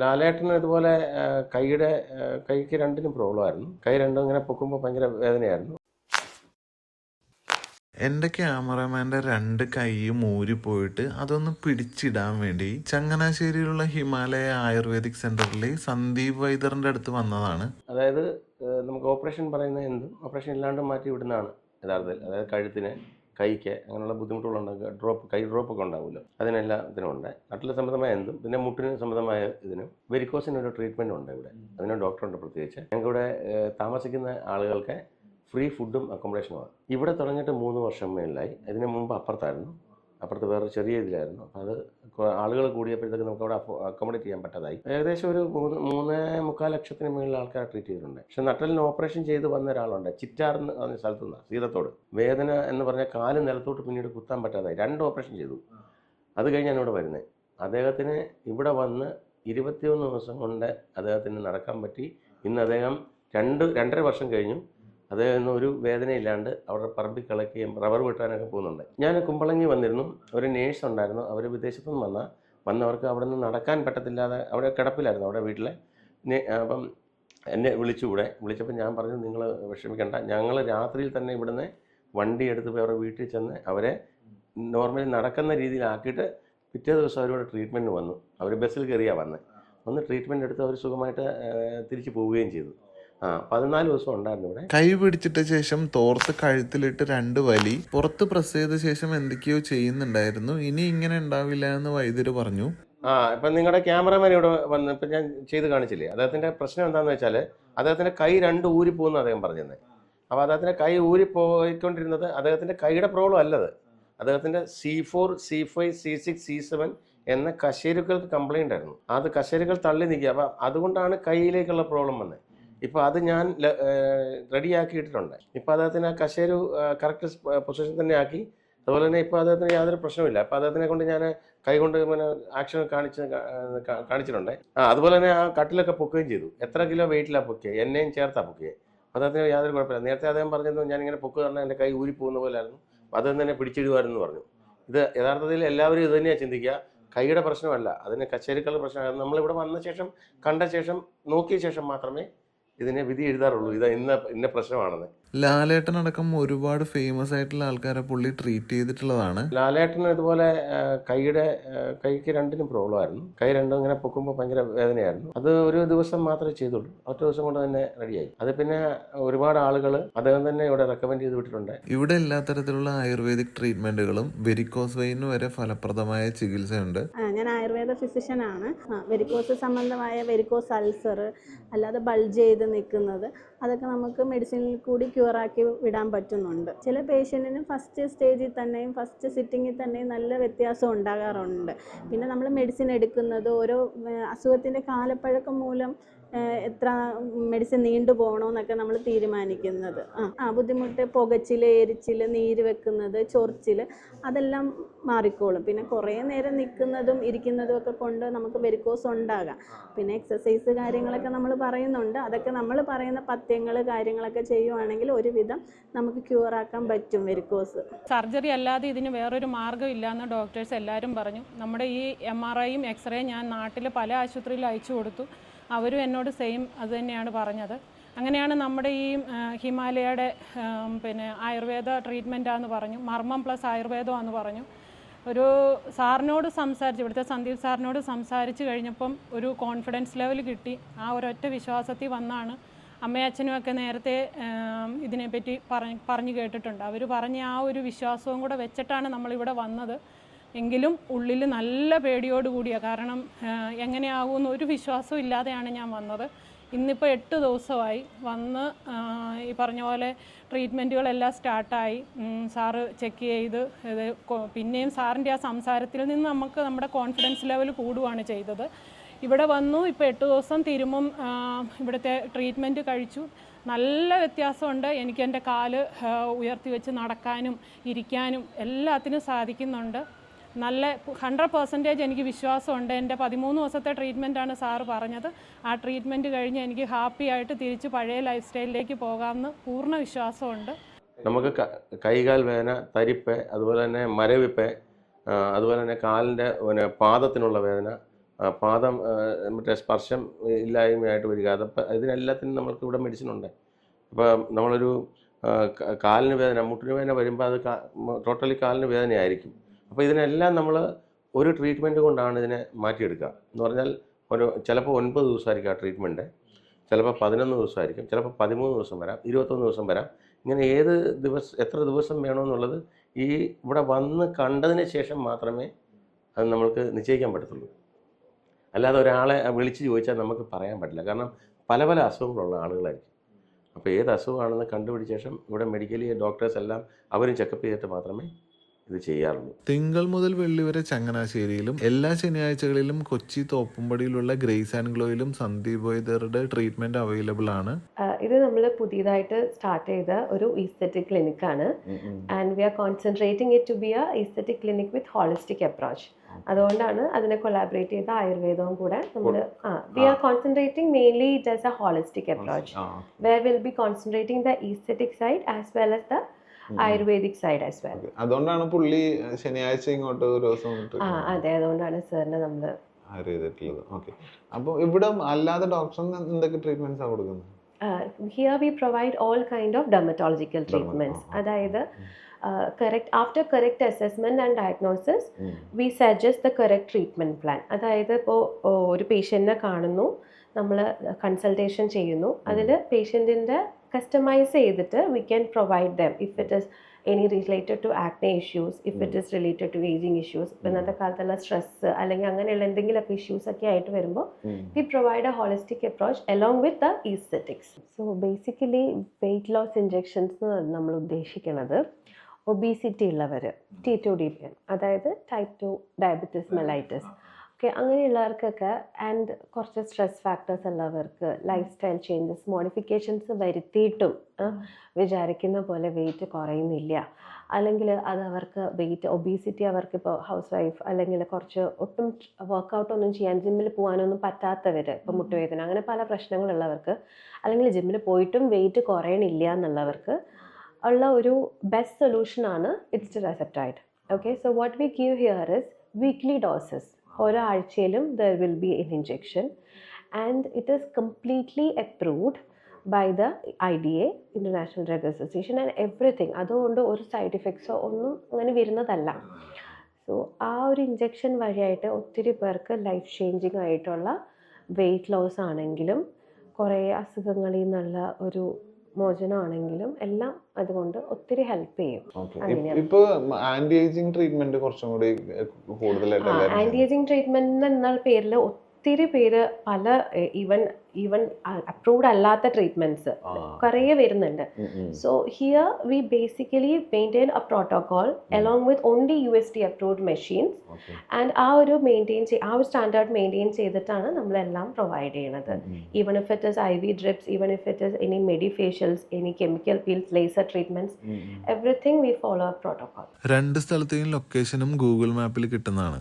ലാലേട്ടന് ഇതുപോലെ കൈയുടെ കൈക്ക് രണ്ടിനും പ്രോബ്ലം ആയിരുന്നു കൈ രണ്ടും ഇങ്ങനെ പൊക്കുമ്പോൾ ഭയങ്കര വേദനയായിരുന്നു. എന്റെ ക്യാമറമാന്റെ രണ്ട് കൈയും ഊരിപ്പോയിട്ട് അതൊന്ന് പിടിച്ചിടാൻ വേണ്ടി ചങ്ങനാശ്ശേരിയിലുള്ള ഹിമാലയ ആയുർവേദിക് സെന്ററിലെ സന്ദീപ് വൈദ്യറിന്റെ അടുത്ത് വന്നതാണ്. അതായത് നമുക്ക് ഓപ്പറേഷൻ പറയുന്ന എന്തും ഓപ്പറേഷൻ ഇല്ലാണ്ട് മാറ്റി വിടുന്നതാണ് യഥാർത്ഥത്തിൽ. അതായത് കഴുത്തിന് കൈക്ക് അങ്ങനെയുള്ള ബുദ്ധിമുട്ടുകളുണ്ടെങ്കിൽ ഡ്രോപ്പ് കൈ ഡ്രോപ്പ് ഒക്കെ ഉണ്ടാവുമല്ലോ. അതിനെല്ലാം ഇതിനുണ്ട്. നട്ടിലെ സംബന്ധമായ എന്തും പിന്നെ മുട്ടിന് സംബന്ധമായ ഇതിനും വെരിക്കോസിന് ഒരു ട്രീറ്റ്മെന്റ് ഉണ്ട് ഇവിടെ. അതിന് ഡോക്ടറുണ്ട് പ്രത്യേകിച്ച്. ഞങ്ങൾക്ക് ഇവിടെ താമസിക്കുന്ന ആളുകൾക്ക് ഫ്രീ ഫുഡും അക്കോമഡേഷനുമാണ് ഇവിടെ തുടങ്ങിയിട്ട് മൂന്ന് വർഷം മേളിലായി. ഇതിനു മുമ്പ് അപ്പുറത്തായിരുന്നു. അപ്പുറത്ത് വേറൊരു ചെറിയ ഇതിലായിരുന്നു. അപ്പോൾ അത് ആളുകൾ കൂടിയപ്പോഴത്തേക്ക് നമുക്ക് അവിടെ അക്കോമഡേറ്റ് ചെയ്യാൻ പറ്റാതായി. ഏകദേശം ഒരു മൂന്ന് മൂന്ന് മുക്കാൽ ലക്ഷത്തിന് മുകളിൽ ആൾക്കാർ ട്രീറ്റ് ചെയ്തിട്ടുണ്ട്. പക്ഷെ നട്ടലിന് ഓപ്പറേഷൻ ചെയ്ത് വന്ന ഒരാളുണ്ട്. ചിറ്റാർ എന്ന് പറഞ്ഞ സ്ഥലത്തു നിന്ന് സീതത്തോട്. വേദന എന്ന് പറഞ്ഞാൽ കാൽ നിലത്തോട്ട് പിന്നീട് കുത്താൻ പറ്റാതായി. രണ്ട് ഓപ്പറേഷൻ ചെയ്തു. അത് കഴിഞ്ഞാണ് ഇവിടെ വരുന്നത് അദ്ദേഹത്തിന് ഇവിടെ വന്ന് ഇരുപത്തിയൊന്ന് ദിവസം കൊണ്ട് അദ്ദേഹത്തിന് നടക്കാൻ പറ്റി. ഇന്ന് അദ്ദേഹം രണ്ട് രണ്ടര വർഷം കഴിഞ്ഞു. അദ്ദേഹം ഒരു വേദനയില്ലാണ്ട് അവരുടെ പറമ്പിൽ കളക്കുകയും റബ്ബർ വെട്ടാനൊക്കെ പോകുന്നുണ്ട്. ഞാൻ കുമ്പളങ്ങി വന്നിരുന്നു. ഒരു നേഴ്സ് ഉണ്ടായിരുന്നു. അവർ വിദേശത്തു നിന്ന് വന്ന. വന്നവർക്ക് അവിടെ നിന്ന് നടക്കാൻ പറ്റത്തില്ലാതെ അവിടെ കിടപ്പിലായിരുന്നു അവിടെ വീട്ടിലെ. അപ്പം എന്നെ വിളിച്ചുകൂടെ. വിളിച്ചപ്പോൾ ഞാൻ പറഞ്ഞു നിങ്ങൾ വിഷമിക്കേണ്ട. ഞങ്ങൾ രാത്രിയിൽ തന്നെ ഇവിടുന്ന് വണ്ടി എടുത്ത് പോയി അവരുടെ വീട്ടിൽ ചെന്ന് അവരെ നോർമലി നടക്കുന്ന രീതിയിലാക്കിയിട്ട് പിറ്റേ ദിവസം അവരോട് ട്രീറ്റ്മെന്റ് വന്നു. അവർ ബസ്സിൽ കയറിയാണ് വന്നത് വന്ന്. ട്രീറ്റ്മെന്റ് എടുത്ത് അവർ സുഖമായിട്ട് തിരിച്ചു പോവുകയും ചെയ്തു. പതിനാല് ദിവസം ഉണ്ടായിരുന്നു ഇവിടെ. കൈ പിടിച്ചിട്ട ശേഷം തോർത്ത് കഴുത്തിലിട്ട് രണ്ട് വലി പുറത്ത് പ്രസ് ചെയ്ത ശേഷം എന്തൊക്കെയോ ചെയ്യുന്നുണ്ടായിരുന്നു. ഇനി ഇങ്ങനെ ഉണ്ടാവില്ല എന്ന് വൈദ്യര് പറഞ്ഞു. ആ ഇപ്പം നിങ്ങളുടെ ക്യാമറമാൻ ഇവിടെ വന്ന് ഇപ്പം ഞാൻ ചെയ്ത് കാണിച്ചില്ലേ? അദ്ദേഹത്തിന്റെ പ്രശ്നം എന്താണെന്ന് വെച്ചാൽ അദ്ദേഹത്തിന്റെ കൈ രണ്ട് ഊരി പോകുന്ന അദ്ദേഹം പറഞ്ഞത് അപ്പോൾ അദ്ദേഹത്തിന്റെ കൈ ഊരി പോയിക്കൊണ്ടിരുന്നത് അദ്ദേഹത്തിന്റെ കൈയുടെ പ്രോബ്ലം അല്ലത്. അദ്ദേഹത്തിന്റെ C four C five C six C seven എന്ന കശേരുക്കൾക്ക് കംപ്ലൈന്റ് ആയിരുന്നു. അത് കശേരുക്കൾ തള്ളി നിൽക്കുക. അപ്പം അതുകൊണ്ടാണ് കൈയിലേക്കുള്ള പ്രോബ്ലം വന്നത് ഇപ്പോൾ അത് ഞാൻ റെഡിയാക്കിയിട്ടുണ്ട് ഇപ്പോൾ അദ്ദേഹത്തിന് ആ കശേരു കറക്റ്റ് പൊസിഷൻ തന്നെ ആക്കി. അതുപോലെ തന്നെ ഇപ്പോൾ അദ്ദേഹത്തിന് യാതൊരു പ്രശ്നമില്ല അപ്പോൾ അദ്ദേഹത്തിനെ കൊണ്ട് ഞാൻ കൈകൊണ്ട് ഇങ്ങനെ ആക്ഷൻ കാണിച്ച് കാണിച്ചിട്ടുണ്ട്. ആ അതുപോലെ തന്നെ ആ കട്ടിലൊക്കെ പൊക്കുകയും ചെയ്തു. എത്ര കിലോ വെയിറ്റിലാണ് പൊക്കിയത് എന്നെയും ചേർത്താ പൊക്കിയത് അദ്ദേഹത്തിന് യാതൊരു കുഴപ്പമില്ല. നേരത്തെ അദ്ദേഹം പറഞ്ഞിരുന്നു ഞാൻ ഇങ്ങനെ പൊക്കുക പറഞ്ഞാൽ എന്റെ കൈ ഊരി പോകുന്ന പോലായിരുന്നു. അപ്പോൾ അദ്ദേഹം തന്നെ പിടിച്ചിടുമായിരുന്നു പറഞ്ഞു. ഇത് യഥാർത്ഥത്തിൽ എല്ലാവരും ഇത് തന്നെയാണ് ചിന്തിക്കുക. കൈയുടെ പ്രശ്നമല്ല. അതിന് കച്ചേരിക്കളുടെ പ്രശ്നമാണ് നമ്മളിവിടെ വന്ന ശേഷം കണ്ട ശേഷം നോക്കിയ ശേഷം മാത്രമേ ഇതിനെ വിധി എഴുതാറുള്ളൂ. ഇത് ഇന്ന ഇന്ന പ്രശ്നമാണെന്ന്. ലാലേട്ടൻ അടക്കം ഒരുപാട് ഫേമസ് ആയിട്ടുള്ള ആൾക്കാരെ പുള്ളി ട്രീറ്റ് ചെയ്തിട്ടുള്ളതാണ്. ലാലേട്ടൻ ഇതുപോലെ കൈയുടെ കൈക്ക് രണ്ടിനും പ്രോബ്ലം ആയിരുന്നു. കൈ രണ്ടും ഇങ്ങനെ പൊക്കുമ്പോൾ ഭയങ്കര വേദനയായിരുന്നു. അത് ഒരു ദിവസം മാത്രമേ ചെയ്തുള്ളൂ. ഒറ്റ ദിവസം കൊണ്ട് തന്നെ റെഡിയായി അത് പിന്നെ ഒരുപാട് ആളുകൾ അദ്ദേഹം തന്നെ ഇവിടെ റെക്കമെൻഡ് ചെയ്ത് വിട്ടിട്ടുണ്ട്. ഇവിടെ എല്ലാ തരത്തിലുള്ള ആയുർവേദിക് ട്രീറ്റ്മെന്റുകളും വെരിക്കോസ് വെയിന് വരെ ഫലപ്രദമായ ചികിത്സയുണ്ട്. ഞാൻ ആയുർവേദ ഫിസിഷ്യനാണ് വെരിക്കോസ് സംബന്ധമായ വെരിക്കോസ് അൾസർ അല്ലാതെ ബൾജ് ചെയ്ത് നിൽക്കുന്നത് അതൊക്കെ നമുക്ക് മെഡിസിനിൽ കൂടി ക്യൂറാക്കി വിടാൻ പറ്റുന്നുണ്ട്. ചില പേഷ്യന്റിന് ഫസ്റ്റ് സ്റ്റേജിൽ തന്നെയും ഫസ്റ്റ് സിറ്റിങ്ങിൽ തന്നെയും നല്ല വ്യത്യാസം ഉണ്ടാകാറുണ്ട്. പിന്നെ നമ്മൾ മെഡിസിൻ എടുക്കുന്നത് ഓരോ അസുഖത്തിന്റെ കാലപ്പഴക്കം മൂലം എത്ര മെഡിസിൻ നീണ്ടു പോകണമെന്നൊക്കെ നമ്മൾ തീരുമാനിക്കുന്നത്. ആ ആ ബുദ്ധിമുട്ട് പുകച്ചിൽ എരിച്ചിൽ നീര് വെക്കുന്നത് ചൊറിച്ചിൽ അതെല്ലാം മാറിക്കോളും. പിന്നെ കുറേ നേരം നിൽക്കുന്നതും ഇരിക്കുന്നതും ഒക്കെ കൊണ്ട് നമുക്ക് വെരിക്കോസ് ഉണ്ടാകാം. പിന്നെ എക്സസൈസ് കാര്യങ്ങളൊക്കെ നമ്മൾ പറയുന്നുണ്ട്. അതൊക്കെ നമ്മൾ പറയുന്ന പഥ്യങ്ങൾ കാര്യങ്ങളൊക്കെ ചെയ്യുവാണെങ്കിൽ ഒരുവിധം നമുക്ക് ക്യൂർ ആക്കാൻ പറ്റും വെരിക്കോസ് സർജറി അല്ലാതെ ഇതിന് വേറൊരു മാർഗം ഇല്ലയെന്ന് ഡോക്ടേഴ്സ് എല്ലാവരും പറഞ്ഞു. നമ്മുടെ ഈ എം ആർ ഐയും എക്സ്റേയും ഞാൻ നാട്ടിൽ പല ആശുപത്രിയിൽ അയച്ചു കൊടുത്തു. അവരും എന്നോട് സെയിം അത് തന്നെയാണ് പറഞ്ഞത്. അങ്ങനെയാണ് നമ്മുടെ ഈ ഹിമാലയയുടെ പിന്നെ ആയുർവേദ ട്രീറ്റ്മെന്റാന്ന് പറഞ്ഞു. മർമ്മം പ്ലസ് ആയുർവേദമാണെന്ന് പറഞ്ഞു. ഒരു സാറിനോട് സംസാരിച്ച് ഇവിടുത്തെ സന്ദീപ് സാറിനോട് സംസാരിച്ച് കഴിഞ്ഞപ്പം ഒരു കോൺഫിഡൻസ് ലെവൽ കിട്ടി. ആ ഒരൊറ്റ വിശ്വാസത്തിൽ വന്നാണ് അമ്മയും അച്ഛനും ഒക്കെ നേരത്തെ ഇതിനെപ്പറ്റി പറഞ്ഞ് പറഞ്ഞു കേട്ടിട്ടുണ്ട്. അവർ പറഞ്ഞ ആ ഒരു വിശ്വാസവും കൂടെ വെച്ചിട്ടാണ് നമ്മളിവിടെ വന്നത്. എങ്കിലും ഉള്ളിൽ നല്ല പേടിയോട് കൂടിയാണ് കാരണം എങ്ങനെയാകുമെന്ന് ഒരു വിശ്വാസവും ഇല്ലാതെയാണ് ഞാൻ വന്നത്. ഇന്നിപ്പോൾ എട്ട് ദിവസമായി വന്ന് ഈ പറഞ്ഞ പോലെ ട്രീറ്റ്മെന്റുകളെല്ലാം സ്റ്റാർട്ടായി. സാറ് ചെക്ക് ചെയ്ത് ഇത് പിന്നെയും സാറിന്റെ ആ സംസാരത്തിൽ നിന്ന് നമുക്ക് നമ്മുടെ കോൺഫിഡൻസ് ലെവൽ കൂടുകയാണ് ചെയ്തത്. ഇവിടെ വന്നു ഇപ്പോൾ എട്ട് ദിവസം തിരുമ്പം ഇവിടുത്തെ ട്രീറ്റ്മെന്റ് കഴിച്ചു. നല്ല വ്യത്യാസമുണ്ട്. എനിക്ക് എന്റെ കാൽ ഉയർത്തി വെച്ച് നടക്കാനും ഇരിക്കാനും എല്ലാത്തിനും സാധിക്കുന്നുണ്ട്. നല്ല ഹൺഡ്രഡ് പെർസെന്റേജ് എനിക്ക് വിശ്വാസമുണ്ട്. എന്റെ പതിമൂന്ന് ദിവസത്തെ ട്രീറ്റ്മെന്റാണ് സാറ് പറഞ്ഞത്. ആ ട്രീറ്റ്മെന്റ് കഴിഞ്ഞ് എനിക്ക് ഹാപ്പി ആയിട്ട് തിരിച്ച് പഴയ ലൈഫ് സ്റ്റൈലിലേക്ക് പോകാമെന്ന് പൂർണ വിശ്വാസമുണ്ട്. നമുക്ക് കൈകാൽ വേദന തരിപ്പ് അതുപോലെ തന്നെ മരവിപ്പ് അതുപോലെ തന്നെ കാലിന്റെ പിന്നെ പാദത്തിനുള്ള വേദന പാദം മറ്റേ സ്പർശം ഇല്ലായ്മയായിട്ട് വരിക അതപ്പോൾ ഇതിനെല്ലാത്തിനും നമുക്ക് ഇവിടെ മെഡിസിൻ ഉണ്ട്. അപ്പോൾ നമ്മളൊരു കാലിന് വേദന മുട്ടിന് വേദന വരുമ്പോൾ അത് ടോട്ടലി കാലിന് വേദനയായിരിക്കും. അപ്പോൾ ഇതിനെല്ലാം നമ്മൾ ഒരു ട്രീറ്റ്മെന്റ് കൊണ്ടാണ് ഇതിനെ മാറ്റിയെടുക്കുക. എന്ന് പറഞ്ഞാൽ ഒരു ചിലപ്പോൾ ഒൻപത് ദിവസമായിരിക്കും ആ ട്രീറ്റ്മെന്റ് ചിലപ്പോൾ പതിനൊന്ന് ദിവസമായിരിക്കും. ചിലപ്പോൾ പതിമൂന്ന് ദിവസം വരാം. ഇരുപത്തൊന്ന് ദിവസം വരാം. ഇങ്ങനെ ഏത് ദിവസം എത്ര ദിവസം വേണമെന്നുള്ളത് ഈ ഇവിടെ വന്ന് കണ്ടതിന് ശേഷം മാത്രമേ അത് നമ്മൾക്ക് നിശ്ചയിക്കാൻ പറ്റത്തുള്ളൂ. അല്ലാതെ ഒരാളെ വിളിച്ച് ചോദിച്ചാൽ നമുക്ക് പറയാൻ പറ്റില്ല. കാരണം പല പല അസുഖങ്ങളുള്ള ആളുകളായിരിക്കും. അപ്പോൾ ഏത് അസുഖമാണെന്ന് കണ്ടുപിടിച്ച ശേഷം ഇവിടെ മെഡിക്കലി ഡോക്ടേഴ്സ് എല്ലാം അവരും ചെക്കപ്പ് ചെയ്തിട്ട് മാത്രമേ ഇത് ചെയ്യാറുള്ളൂ. തിങ്കൾ മുതൽ വെള്ളി വരെ ചങ്ങനാശ്ശേരിയിലും എല്ലാ ശനിയാഴ്ചകളിലും കൊച്ചി തോപ്പുംപടിയിലുള്ള ഗ്രേസ് ആൻഡ് ഗ്ലോയിലും സന്ദീപ് വൈദ്യറുടെ ട്രീറ്റ്മെന്റ് അവൈലബിൾ ആണ്. ഇത് നമ്മൾ പുതിയതായിട്ട് സ്റ്റാർട്ട് ചെയ്ത ഒരു aesthetic ക്ലിനിക്കാണ് and we are concentrating it to be a aesthetic clinic with holistic approach അതുകൊണ്ടാണ് അതിനെ കൊളാബറേറ്റ് ചെയ്ത ആയുർവേദവും കൂടെ നമ്മൾ ആ we are concentrating mainly it as a holistic approach where will be concentrating the aesthetic side as well as the ayurvedic side as well അതുകൊണ്ടാണ് പുള്ളി ശനിയാഴ്ച ഇങ്ങോട്ട് ഒരു ദിവസം ആ അതെ. അതുകൊണ്ടാണ് സാറിന് നമ്മൾ ഹയർ ചെയ്തിട്ടുള്ളത് ഓക്കെ. അപ്പോൾ ഇവിടെ അല്ലാതെ ഡോക്ടർ എന്തൊക്കെ ട്രീറ്റ്മെന്റ്സ് ആണ് കൊടുക്കുന്നത്? Here we provide all kind of dermatological treatments അതായത് correct after correct assessment and diagnosis we suggest the correct treatment plan അതായത് ഇപ്പോൾ ഒരു പേഷ്യന്റിനെ കാണുന്നു നമ്മൾ കൺസൾട്ടേഷൻ ചെയ്യുന്നു. അതിൽ പേഷ്യന്റിന്റെ കസ്റ്റമൈസ് ചെയ്തിട്ട് we can provide them if it is any related to acne issues if it is related to ageing issues ഇന്നത്തെ കാലത്തുള്ള സ്ട്രെസ് അല്ലെങ്കിൽ അങ്ങനെയുള്ള എന്തെങ്കിലുമൊക്കെ ഇഷ്യൂസ് ഒക്കെ ആയിട്ട് വരുമ്പോൾ we provide a holistic approach along with the so basically weight loss injections നമ്മൾ ഉദ്ദേശിക്കുന്നത് ഒബീസിറ്റി ഉള്ളവർ ടി ടു ഡി പി അതായത് type two diabetes mellitus okay അങ്ങനെയുള്ളവർക്കൊക്കെ and കുറച്ച് സ്ട്രെസ് ഫാക്ടേഴ്സ് ഉള്ളവർക്ക് ലൈഫ് സ്റ്റൈൽ ചേഞ്ചസ് മോഡിഫിക്കേഷൻസ് വരുത്തിയിട്ടും വിചാരിക്കുന്ന പോലെ വെയിറ്റ് കുറയുന്നില്ല. അല്ലെങ്കിൽ അത് അവർക്ക് വെയിറ്റ് ഒബീസിറ്റി അവർക്ക് ഇപ്പോൾ ഹൗസ് വൈഫ് അല്ലെങ്കിൽ കുറച്ച് ഒട്ടും വർക്കൗട്ട് ഒന്നും ചെയ്യാൻ ജിമ്മിൽ പോകാനൊന്നും പറ്റാത്തവർ ഇപ്പോൾ മുട്ടുവേദന അങ്ങനെ പല പ്രശ്നങ്ങളുള്ളവർക്ക് അല്ലെങ്കിൽ ജിമ്മിൽ പോയിട്ടും വെയിറ്റ് കുറയണില്ല എന്നുള്ളവർക്ക് ഉള്ള ഒരു best സൊല്യൂഷനാണ് it's receptide okay so what we give here is weekly doses ഓരോ ആഴ്ചയിലും there will be an injection and it is completely approved by the I D A international drug association and everything അതുകൊണ്ട് ഒരു side ഇഫക്ട്സോ ഒന്നും അങ്ങനെ വരുന്നതല്ല. So ആ ഒരു injection വഴിയായിട്ട് ഒത്തിരി പേർക്ക് ലൈഫ് ചേഞ്ചിങ് ആയിട്ടുള്ള വെയിറ്റ് ലോസ് ആണെങ്കിലും കുറേ അസുഖങ്ങളിൽ നിന്നുള്ള ഒരു മോചനമാണെങ്കിലും എല്ലാം അതുകൊണ്ട് ഒത്തിരി ഹെൽപ്പ് ചെയ്യും. ഓക്കെ അങ്ങനെയാണ്. ഇപ്പൊ ആന്റി ഏജിങ് ട്രീറ്റ്മെന്റ് കുറച്ചും കൂടി കൂടുതലായിട്ട് ആന്റി ഏജിങ് ട്രീറ്റ്മെന്റ് എന്ന പേരിൽ ഒത്തിരി പേര് പല ഈവൻ ഈവൻ അപ്രൂവ്ഡ് അല്ലാത്ത ട്രീറ്റ്മെന്റ്സ്. കുറേ വരുന്നുണ്ട്. So here we basically maintain a protocol along with only U S D approved machines and ആ ഒരു മെയിന്റെയിൻ ചെയ് ആ ഒരു സ്റ്റാൻഡേർഡ് മെയിന്റെയിൻ ചെയ്തിട്ടാണ് നമ്മളെല്ലാം പ്രൊവൈഡ് ചെയ്യണത്. Even if it is I V drips even if it is any medifacials any chemical peels laser treatments everything we follow a protocol രണ്ട് സ്ഥലത്തെയും ലൊക്കേഷനും ഗൂഗിൾ മാപ്പിൽ കിട്ടുന്നതാണ്.